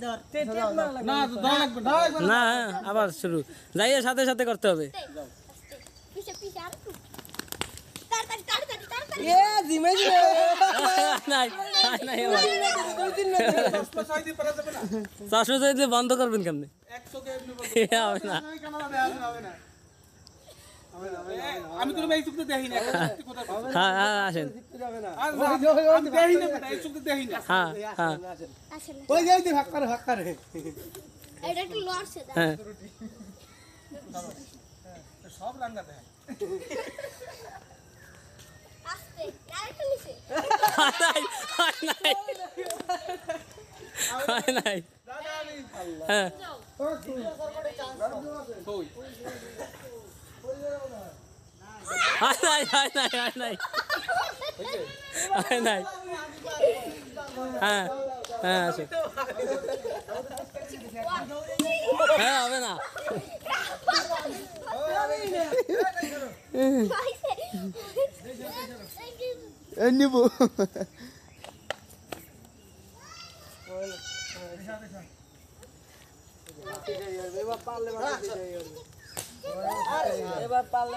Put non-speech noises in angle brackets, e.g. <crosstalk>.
না ধরা লাগবে না। না আবার শুরু। যাইয়ে সাথে সাথে করতে হবে। <laughs> বন্ধ করবেন কেমনি? <laughs> হবে না। আমি কেন এই চুক্তি দেখি না? হ্যাঁ হ্যাঁ আসেন আমি দেখি না এই চুক্তি দেখি না হ্যাঁ হ্যাঁ ওই ভাগ করে ভাগ করে এটা একটু লড়ছে হ্যাঁ সব রান্না দেয় আস্তে আরেকটু নিচে হয় নাই হয় হয় হ্যাঁ কই হয় নাই হয় নাই হয় নাই হয় নাই হ্যাঁ হ্যাঁ আসুন হ্যাঁ হবে না নিব এবার পারলে